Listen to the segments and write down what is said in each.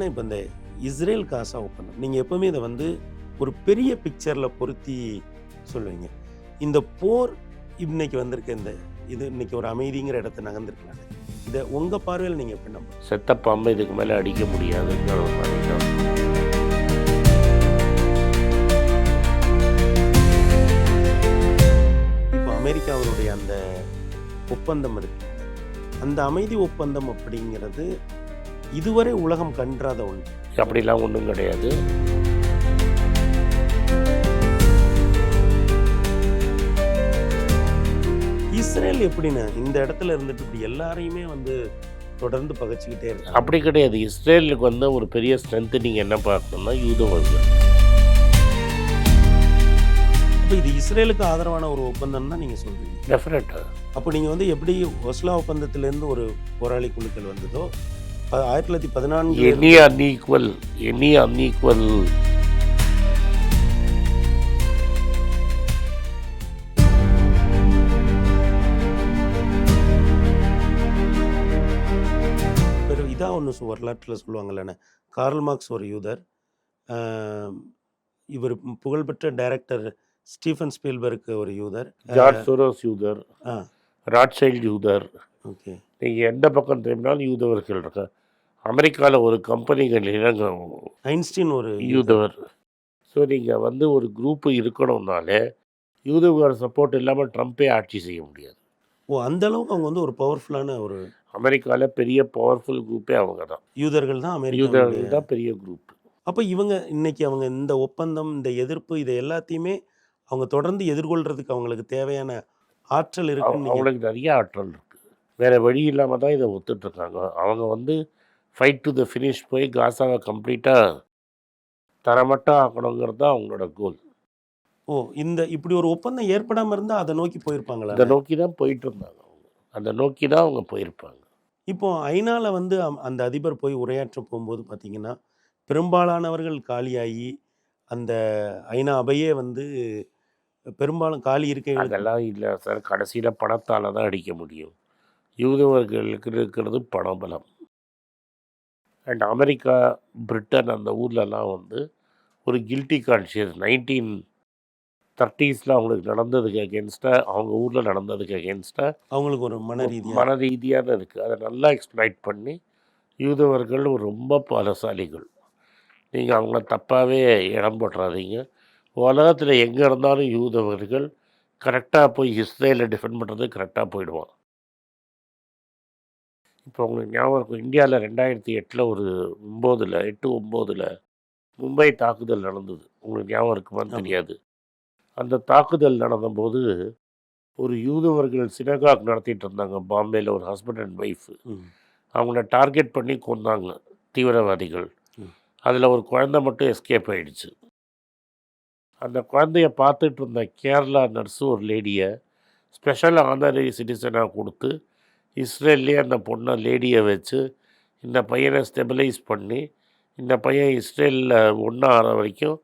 ஆனால் இப்போ இந்த இஸ்ரேல் காசா ஒப்பந்தம் நீங்கள் எப்பவுமே இதை வந்து ஒரு பெரிய பிக்சரில் பொருத்தி சொல்லுவீங்க. இந்த போர் இன்னைக்கு வந்திருக்க. இந்த இது இன்னைக்கு ஒரு அமைதிங்கிற இடத்த நகர்ந்துருக்கலாம் இதை உங்கள் பார்வையில் நீங்கள் எப்படி நம்ப செத்த பாம்பை இதுக்கு மேலே அடிக்க முடியாதுங்கிற ஒரு இப்போ அமெரிக்காவுடைய அந்த ஒப்பந்தம் இருக்கு. அந்த அமைதி ஒப்பந்தம் அப்படிங்கிறது இதுவரை உலகம் கன்றாத ஒன்று. அப்படிலாம் ஒன்றும் கிடையாது. இஸ்ரேல் எப்படின்னு இந்த இடத்துல இருந்துட்டு இப்படி எல்லாரையுமே வந்து தொடர்ந்து பகைச்சிக்கிட்டே இருக்காங்க. அப்படி கிடையாது. இஸ்ரேலுக்கு வந்து ஒரு பெரிய ஸ்ட்ரென்த்து நீங்கள் என்ன பார்க்கணும்னா யூதவர்கள். அப்போ இது இஸ்ரேலுக்கு ஆதரவான ஒரு ஒப்பந்தம் தான் நீங்கள் சொல்றீங்க. டெஃபினட்டாக அப்போ நீங்கள் வந்து எப்படி ஒஸ்லா ஒப்பந்தத்திலேருந்து ஒரு போராளி குழுக்கள் வந்ததோ ஆயிரத்தி தொள்ளாயிரத்தி பதினான்கு எனி அன்ஈக்குவல் எனி அன்ஈக்குவல் பெரு இதாக ஒன்று வரலாற்றில் சொல்லுவாங்கல்லண்ணே. கார்ல் மார்க்ஸ் ஒரு யூதர். இவர் புகழ்பெற்ற டைரக்டர் ஸ்டீஃபன் ஸ்பீல்பர்க் ஒரு யூதர். ஜார்ஜ் சோரோஸ் யூதர். ராட்சைல்ட் யூதர். ஓகே. நீங்கள் எந்த பக்கம் திரும்பினாலும் யூதவர்கள் இருக்க அமெரிக்காவில் ஒரு கம்பெனிகள் இறங்க ஐன்ஸ்டீன் ஒரு யூதவர். ஸோ நீங்கள் வந்து ஒரு குரூப்பு இருக்கணும்னாலே யூதவர் சப்போர்ட் இல்லாமல் ட்ரம்ப்பே ஆட்சி செய்ய முடியாது. ஓ அந்த அளவுக்கு அவங்க வந்து ஒரு பவர்ஃபுல்லான ஒரு அமெரிக்காவில் பெரிய பவர்ஃபுல் குரூப்பே அவங்க தான். யூதர்கள் தான் அமெரிக்கா யூதர்கள் தான் பெரிய குரூப் அப்போ இவங்க இன்னைக்கு அவங்க இந்த ஒப்பந்தம் இந்த எதிர்ப்பு இதை எல்லாத்தையுமே அவங்க தொடர்ந்து எதிர்கொள்றதுக்கு அவங்களுக்கு தேவையான ஆற்றல் நீங்க- அவங்களுக்கு நிறைய ஆற்றல் இருக்குது வேறு வழி இல்லாமல் தான் இதை ஒத்துட்ருக்காங்க அவங்க வந்து ஃபைட் டு த ஃபினிஷ் போய் காசாவை கம்ப்ளீட்டாக தரமட்டம் ஆக்கணுங்கிறது தான் அவங்களோட கோல் ஓ இந்த இப்படி ஒரு ஒப்பந்தம் ஏற்படாம இருந்தா அதை நோக்கி போயிருப்பாங்களா? அதை நோக்கி தான் போயிட்டு இருந்தாங்க அவங்க. அதை நோக்கி தான் அவங்க போயிருப்பாங்க. இப்போ ஐநால வந்து அந்த அதிபர் போய் உரையாற்ற போகும்போது பார்த்தீங்கன்னா பெரும்பாலானவர்கள் காலியாகி அந்த ஐநா அவையே வந்து பெரும்பாலும் காலி இருக்க அதெல்லாம் இல்லை சார். கடைசியில் பணத்தால் தான் அடிக்க முடியும். யூதவர்களுக்கு இருக்கிறது பணபலம். அண்ட் அமெரிக்கா பிரிட்டன் அந்த ஊர்லலாம் வந்து ஒரு கில்ட்டி கான்ஷியஸ் நைன்டீன் தேர்ட்டீஸில் அவங்களுக்கு நடந்ததுக்கு அகேன்ஸ்டாக அவங்க ஊரில் நடந்ததுக்கு அகேன்ஸ்டாக அவங்களுக்கு ஒரு மன மன ரீதியான இருக்குது அதை நல்லா எக்ஸ்ப்ளைட் பண்ணி யூதவர்கள் ரொம்ப பலசாலிகள். நீங்கள் அவங்கள தப்பாகவே இடம் போட்டுறாதீங்க. உலகத்தில் எங்கே இருந்தாலும் யூதவர்கள் கரெக்டாக போய் இஸ்ரேலை டிஃபெண்ட் பண்ணுறது கரெக்டாக போயிடுவான். இப்போ உங்களுக்கு ஞாபகம் இருக்கும் இந்தியாவில் ரெண்டாயிரத்தி எட்டில் ஒரு ஒம்போதில் எட்டு ஒம்போதில் மும்பை தாக்குதல் நடந்தது உங்களுக்கு ஞாபகம் இருக்குமான்னு. தெரியாது அந்த தாக்குதல் நடந்தபோது ஒரு யூதவர்கள் சினகாக் நடத்திட்டு இருந்தாங்க பாம்பேயில் ஒரு ஹஸ்பண்ட் அண்ட் ஒய்ஃபு. அவங்கள டார்கெட் பண்ணி கொன்னாங்க தீவிரவாதிகள். அதில் ஒரு குழந்தை மட்டும் எஸ்கேப் ஆயிடுச்சு அந்த குழந்தைய பார்த்துட்டு இருந்த கேரளா நர்ஸு ஒரு லேடியை ஸ்பெஷல் ஆனரரி சிட்டிசனாக கொடுத்து இஸ்ரேல்லே அந்த பொண்ணை லேடியை வச்சு இந்த பையனை ஸ்டெபிலைஸ் பண்ணி இந்த பையன் இஸ்ரேலில் ஒன்றா ஆகிற வரைக்கும்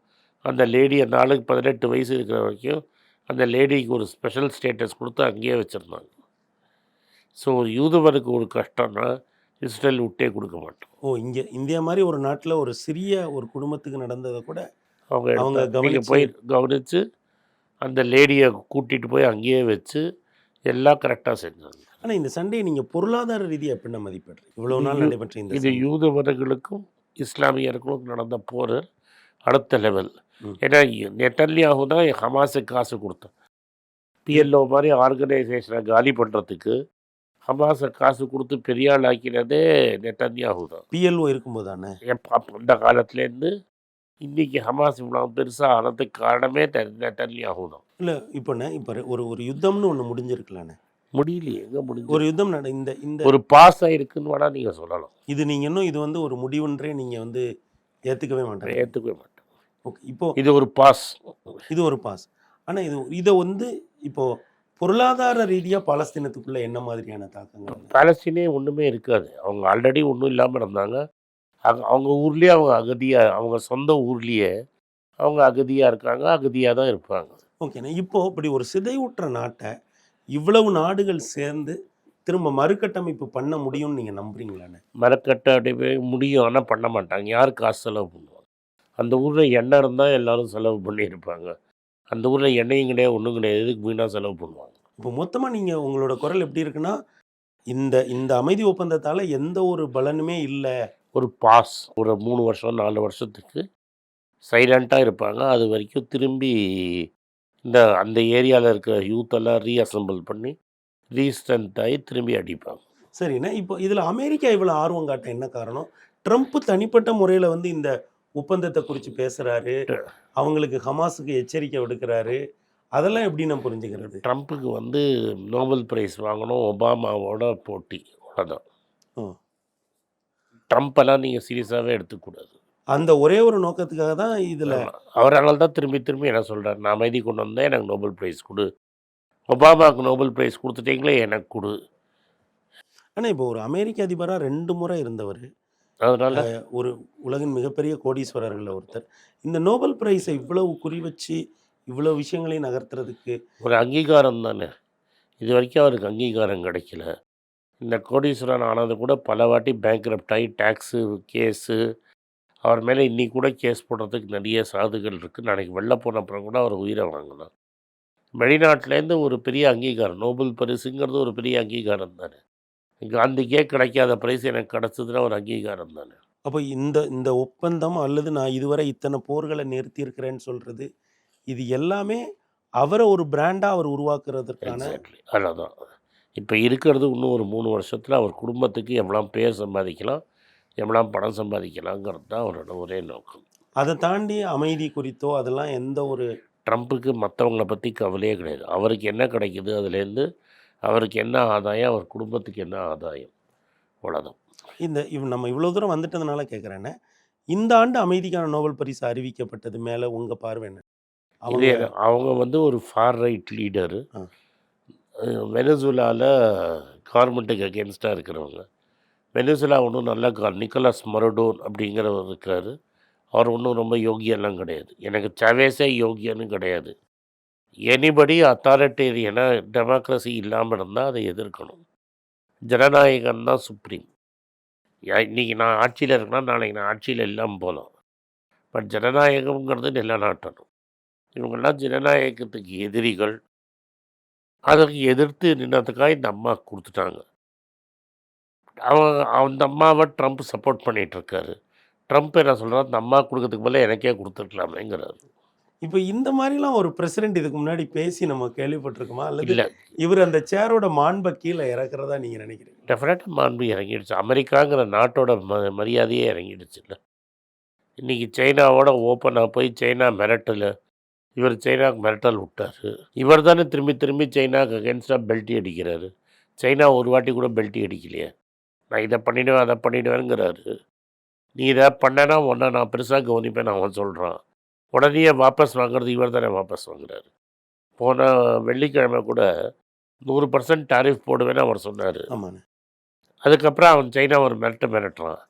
அந்த லேடியை நாளுக்கு பதினெட்டு வயசு இருக்கிற வரைக்கும் அந்த லேடிக்கு ஒரு ஸ்பெஷல் ஸ்டேட்டஸ் கொடுத்து அங்கேயே வச்சுருந்தாங்க. ஸோ ஒரு யூதுவருக்கு ஒரு கஷ்டம்னா இஸ்ரேல் விட்டே கொடுக்க மாட்டோம். ஓ இங்க இந்தியா மாதிரி ஒரு நாட்டுல ஒரு சிறிய ஒரு குடும்பத்துக்கு நடந்ததை கூட அவங்க அவங்க கவனிச்சு- போய் கவனித்து அந்த லேடியை கூட்டிகிட்டு போய் அங்கேயே வச்சு எல்லாம் கரெக்டாக செஞ்சாங்க. ஆனா இந்த சண்டையை நீங்க பொருளாதார ரீதியா எப்படி மதிப்பிடுறீங்க இவ்வளவு நாள் நடைபெற்ற இந்த இது. யூதவர்களுக்கும் இஸ்லாமியர்களுக்கும் நடந்த போர் அடுத்த லெவல். ஏன்னா நெட்டன்யாகு தான் ஹமாஸுக்கு காசு கொடுத்தான். பிஎல்ஓ மாதிரி ஆர்கனைசேஷனை காலி பண்ணுறதுக்கு ஹமாஸை காசு கொடுத்து பெரிய ஆள் ஆக்கினதே நெட்டன்யாகு தான். பிஎல்ஓ இருக்கும்போது தானே? அந்த காலத்துலேருந்து இன்னைக்கு ஹமாஸ் இவ்வளோ பெருசாக ஆனதுக்கு காரணமே நெட்டன்யாகு தான். இல்ல இப்போ இப்போ ஒரு ஒரு யுத்தம்னு ஒண்ணு முடிஞ்சிருக்கலானே? முடியலையே எங்கே முடிஞ்சு ஒரு யுத்தம் நட இந்த இந்த ஒரு பாஸ் ஆயிருக்குன்னு வேணா நீங்கள் சொல்லலாம். இது நீங்க இன்னும் இது வந்து ஒரு முடிவுன்றே நீங்க வந்து ஏத்துக்கவே மாட்டேன் ஏற்றுக்கவே மாட்டேன். ஓகே இப்போ இது ஒரு பாஸ். இது ஒரு பாஸ். ஆனா இது இதை வந்து இப்போ பொருளாதார ரீதியா பாலஸ்தீனத்துக்குள்ள என்ன மாதிரியான தாக்கங்கள்? பாலஸ்தீனே ஒன்றுமே இருக்காது. அவங்க ஆல்ரெடி ஒன்றும் இல்லாமல் இருந்தாங்க. அங்க அவங்க ஊர்லேயே அவங்க அகதியாக அவங்க சொந்த ஊர்லேயே அவங்க அகதியாக இருக்காங்க அகதியாக தான் இருப்பாங்க. ஓகேண்ணா இப்போ இப்படி ஒரு சிதைவுற்ற நாட்டை இவ்வளவு நாடுகள் சேர்ந்து திரும்ப மறுகட்டமைப்பு பண்ண முடியும்னு நீங்கள் நம்புறீங்களாண்ணே? மரக்கட்டை அப்படியே முடியும் ஆனால் பண்ண மாட்டாங்க. யார் காசு செலவு பண்ணுவாங்க? அந்த ஊரில் எண்ணெய் இருந்தால் எல்லாரும் செலவு பண்ணியிருப்பாங்க. அந்த ஊரில் எண்ணெயும் கிடையாது ஒன்றும் கிடையாது. எதுக்கு வீணாக செலவு பண்ணுவாங்க? இப்போ மொத்தமாக நீங்கள் உங்களோட குரல் எப்படி இருக்குன்னா இந்த இந்த அமைதி ஒப்பந்தத்தால் எந்த ஒரு பலனுமே இல்லை. ஒரு பாஸ் ஒரு மூணு வருஷம் நாலு வருஷத்துக்கு சைலண்ட்டாக இருப்பாங்க. அது வரைக்கும் திரும்பி இந்த அந்த ஏரியாவில் இருக்கிற யூத்தெல்லாம் ரீஅசம்பிள் பண்ணி ரீஸ்ட்ரென்த் ஆகி திரும்பி அடிப்பாங்க. சரிண்ணே. இப்போ இதில் அமெரிக்கா இவ்வளோ ஆர்வம் காட்ட என்ன காரணம்? ட்ரம்ப் தனிப்பட்ட முறையில் வந்து இந்த ஒப்பந்தத்தை குறித்து பேசுகிறாரு அவங்களுக்கு ஹமாஸுக்கு எச்சரிக்கை விடுக்கிறாரு. அதெல்லாம் எப்படி நான் புரிஞ்சுக்கிறது? ட்ரம்ப்புக்கு வந்து நோபல் பிரைஸ் வாங்கணும் ஒபாமாவோட போட்டி. அவ்வளோதான். ட்ரம்ப்பெல்லாம் நீங்கள் சீரியஸாகவே எடுத்துக்கூடாது அந்த ஒரே ஒரு நோக்கத்துக்காக தான் இதில் அவரால் தான் திரும்பி திரும்பி என்ன சொல்கிறார் நான் அமைதி கொண்டு வந்தேன் எனக்கு நோபல் பிரைஸ் கொடு. ஒபாமாவுக்கு நோபல் பிரைஸ் கொடுத்துட்டீங்களே எனக்கு கொடு. ஆனால் இப்போ ஒரு அமெரிக்க அதிபராக ரெண்டு முறை இருந்தவர். அதனால? ஒரு உலகின் மிகப்பெரிய கோடீஸ்வரர்களில் ஒருத்தர். இந்த நோபல் பிரைஸை இவ்வளவு குறி வச்சு இவ்வளோ விஷயங்களையும் நகர்த்துறதுக்கு ஒரு அங்கீகாரம் தானே? இது வரைக்கும் அவருக்கு அங்கீகாரம் கிடைக்கல. இந்த கோடீஸ்வரன் ஆனது கூட பல வாட்டி பேங்க்ரப்ட் ஆகி டேக்ஸு கேஸு அவர் மேலே இன்னி கூட கேஸ் போடுறதுக்கு நிறைய சாதுகள் இருக்குது நாளைக்கு வெளில போன அப்புறம் கூட அவர் உயிரை வாங்கலாம் வெளிநாட்டிலேருந்து ஒரு பெரிய அங்கீகாரம் நோபல் பரிசுங்கிறது ஒரு பெரிய அங்கீகாரம் தானே. காந்திக்கே கிடைக்காத பிரைஸ் எனக்கு கிடச்சதுன்னா ஒரு அங்கீகாரம் தானே. அப்போ இந்த இந்த ஒப்பந்தம் அல்லது நான் இதுவரை இத்தனை போர்களை நிறுத்தியிருக்கிறேன்னு சொல்கிறது இது எல்லாமே அவரை ஒரு பிராண்டாக அவர் உருவாக்குறதுக்கான அவ்வளோதான் இப்போ இருக்கிறது இன்னும் ஒரு மூணு வருஷத்தில் அவர் குடும்பத்துக்கு எவ்வளோ பேர் சம்பாதிக்கலாம். எவ்வளோ பணம் சம்பாதிக்கலாங்கிறது தான் அவரோட ஒரே நோக்கம். அதை தாண்டி அமைதி குறித்தோ அதெல்லாம் எந்த ஒரு ட்ரம்ப்புக்கு மற்றவங்கள பற்றி கவலையே கிடையாது. அவருக்கு என்ன கிடைக்குது அதுலேருந்து அவருக்கு என்ன ஆதாயம் அவர் குடும்பத்துக்கு என்ன ஆதாயம்? அவ்வளோதான் இந்த இவ் நம்ம இவ்வளோ தூரம் வந்துட்டதுனால கேட்குறேன்னே இந்த ஆண்டு அமைதிக்கான நோபல் பரிசு அறிவிக்கப்பட்டது மேலே உங்கள் பார்வை என்ன? அவங்க அவங்க வந்து ஒரு ஃபார் ரைட் லீடரு. வெனசுலாவில் கவர்மெண்ட்டுக்கு அகேன்ஸ்டாக இருக்கிறவங்க. வெனிசுலா ஒன்றும் நல்ல கால் நிக்கலாஸ் மரடோன் அப்படிங்கிறவர் இருக்கிறாரு அவர் ஒன்றும் ரொம்ப யோகியெல்லாம் கிடையாது. எனக்கு சவேஸே யோகியன்னு கிடையாது. எனிபடி அத்தாரிட்டேரியனாக டெமோக்ரஸி இல்லாமல் இருந்தால் அதை எதிர்க்கணும். ஜனநாயகம் தான் சுப்ரீம் இன்றைக்கி நான் ஆட்சியில் இருக்கேன்னா நாளைக்கு நான் ஆட்சியில் இல்லாமல் போகலாம். பட் ஜனநாயகம்ங்கிறது நிலநாட்டணும். இவங்கெல்லாம் ஜனநாயகத்துக்கு எதிரிகள். அதற்கு எதிர்த்து நின்றதுக்காக இந்த அம்மா கொடுத்துட்டாங்க. அவன் அந்த அம்மாவை ட்ரம்ப் சப்போர்ட் பண்ணிட்டு இருக்காரு ட்ரம்ப் என்ன சொல்கிறார் அந்த அம்மா கொடுக்கறதுக்கு பதிலா எனக்கே கொடுத்துருக்கலாமேங்கிறாரு. இப்போ இந்த மாதிரிலாம் ஒரு பிரசிடென்ட் இதுக்கு முன்னாடி பேசி நம்ம கேள்விப்பட்டிருக்கோமா? அல்லது இல்லை. இவர் அந்த சேரோட மாண்பை கீழே இறக்குறதா நீங்கள் நினைக்கிறீங்க? டெஃபினட்டாக மாண்பு இறங்கிடுச்சு. அமெரிக்காங்கிற நாட்டோட ம மரியாதையே இறங்கிடுச்சு இல்லை. இன்றைக்கி சைனாவோட ஓப்பனாக போய் சைனா மிரட்டல் இவர் சைனாக்கு மிரட்டல் விட்டார். இவர் தானே திரும்பி திரும்பி சைனாக்கு அகேன்ஸ்டாக பெல்ட்டி அடிக்கிறாரு. சைனா ஒரு வாட்டி கூட பெல்ட்டி அடிக்கலையே. நான் இதை பண்ணிடுவேன் அதை பண்ணிடுவேங்கிறாரு நீ இதை பண்ணனா உன்னை நான் பெருசாக கவனிப்பேன் அவன் சொல்கிறான் உடனே வாபஸ் வாங்குறது இவர் தானே வாபஸ் வாங்குறாரு. போன வெள்ளிக்கிழமை கூட நூறு பர்சன்ட் டாரிஃப் போடுவேன்னு அவர் சொன்னார். ஆமாண்ணே அதுக்கப்புறம் அவன் சைனா ஒரு மிரட்டு மிரட்டுறான்.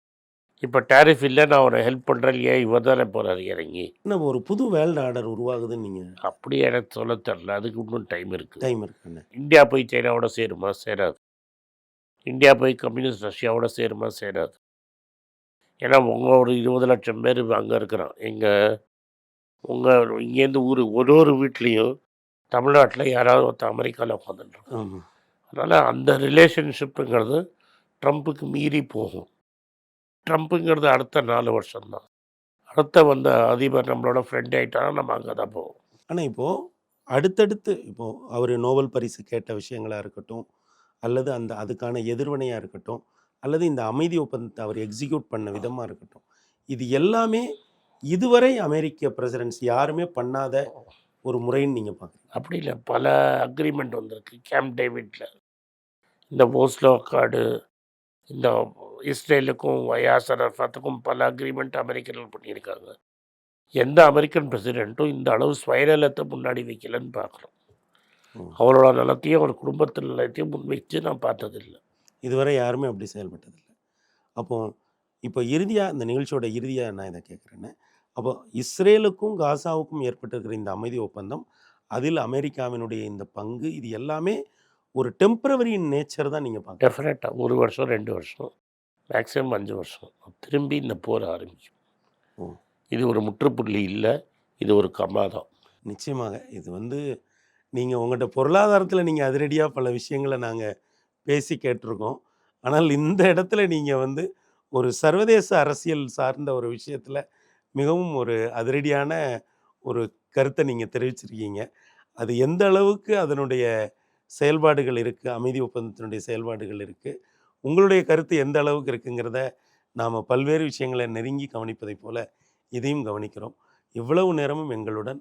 இப்போ டாரிஃப் இல்லை நான் அவனை ஹெல்ப் பண்ணுறேன் ஏன் இவர் தானே போகிறாரு இறங்கி. இன்னும் ஒரு புது வேர்ல்டு ஆர்டர் உருவாகுதுன்னு நீங்கள் அப்படி எனக்கு சொல்ல தெரில அதுக்கு இன்னும் டைம் இருக்குது டைம் இருக்குண்ணே இந்தியா போய் சைனாவோட சேருமா? சேராது. இந்தியா போய் கம்யூனிஸ்ட் ரஷ்யாவோட சேருமா? சேராது. ஏன்னா உங்கள் ஒரு இருபது லட்சம் பேர் அங்கே இருக்கிறான். எங்கள் உங்கள் இங்கேருந்து ஊர் ஒரு ஒரு வீட்லேயும் தமிழ்நாட்டில் யாராவது ஒருத்தன் அமெரிக்காவில் உட்காந்துட்டுருக்கான் அதனால் அந்த ரிலேஷன்ஷிப்புங்கிறது ட்ரம்ப்புக்கு மீறி போகும். ட்ரம்ப்புங்கிறது அடுத்த நாலு வருஷம்தான். அடுத்த வந்த அதிபர் நம்மளோட ஃப்ரெண்ட் ஆகிட்டானா நம்ம அங்கே தான் போவோம். ஆனால் இப்போது அடுத்தடுத்து இப்போது அவர் நோபல் பரிசு கேட்ட விஷயங்களாக இருக்கட்டும் அல்லது அந்த அதுக்கான எதிர்வினையாக இருக்கட்டும் அல்லது இந்த அமைதி ஒப்பந்தத்தை அவர் எக்ஸிக்யூட் பண்ண விதமாக இருக்கட்டும். இது எல்லாமே இதுவரை அமெரிக்க பிரசிடென்ட்ஸ் யாருமே பண்ணாத ஒரு முறைன்னு நீங்கள் பார்க்குறீங்க அப்படி இல்லை. பல அக்ரிமெண்ட் வந்திருக்கு. கேம்ப் டேவிட்டில் இந்த ஓஸ்லோ கார்டு இந்த இஸ்ரேலுக்கும் யாசர் அரஃபாத்துக்கும் பல அக்ரிமெண்ட் அமெரிக்கர்கள் பண்ணியிருக்காங்க. எந்த அமெரிக்கன் பிரசிடெண்ட்டும் இந்த அளவு ஸ்வைரலத்தை முன்னாடி வைக்கலன்னு பார்க்குறோம் ம். அவரோட நலத்தையும் அவர் குடும்பத்தின் நலத்தையும் முன்வைச்சு நான் பார்த்ததில்லை. இதுவரை யாருமே அப்படி செயல்பட்டதில்லை. அப்போ இப்போ இறுதியாக இந்த நிகழ்ச்சியோட இறுதியாக நான் இதை கேட்குறேன்னு. அப்போ இஸ்ரேலுக்கும் காசாவுக்கும் ஏற்பட்டிருக்கிற இந்த அமைதி ஒப்பந்தம் அதில் அமெரிக்காவினுடைய இந்த பங்கு இது எல்லாமே ஒரு டெம்பரவரி நேச்சர் தான் நீங்கள் பார்க்க டெஃபினட்டாக ஒரு வருஷம் ரெண்டு வருஷம் மேக்ஸிமம் அஞ்சு வருஷம். திரும்பி இந்த போர் ஆரம்பிக்கும். ஓ. இது ஒரு முற்றுப்புள்ளி இல்லை இது ஒரு கமாதான் நிச்சயமாக இது வந்து நீங்கள் உங்கள்கிட்ட பொருளாதாரத்தில் நீங்கள் அதிரடியாக பல விஷயங்களை நாங்கள் பேசி கேட்டிருக்கோம். ஆனால் இந்த இடத்துல நீங்கள் வந்து ஒரு சர்வதேச அரசியல் சார்ந்த ஒரு விஷயத்தில் மிகவும் ஒரு அதிரடியான ஒரு கருத்தை நீங்கள் தெரிவிச்சிருக்கீங்க. அது எந்த அளவுக்கு அதனுடைய செயல்பாடுகள் இருக்குது அமைதி ஒப்பந்தத்தினுடைய செயல்பாடுகள் இருக்குது உங்களுடைய கருத்து எந்த அளவுக்கு இருக்குங்கிறத நாம் பல்வேறு விஷயங்களை நெருங்கி கவனிப்பதைப் போல இதையும் கவனிக்கிறோம். இவ்வளவு நேரமும் எங்களுடன்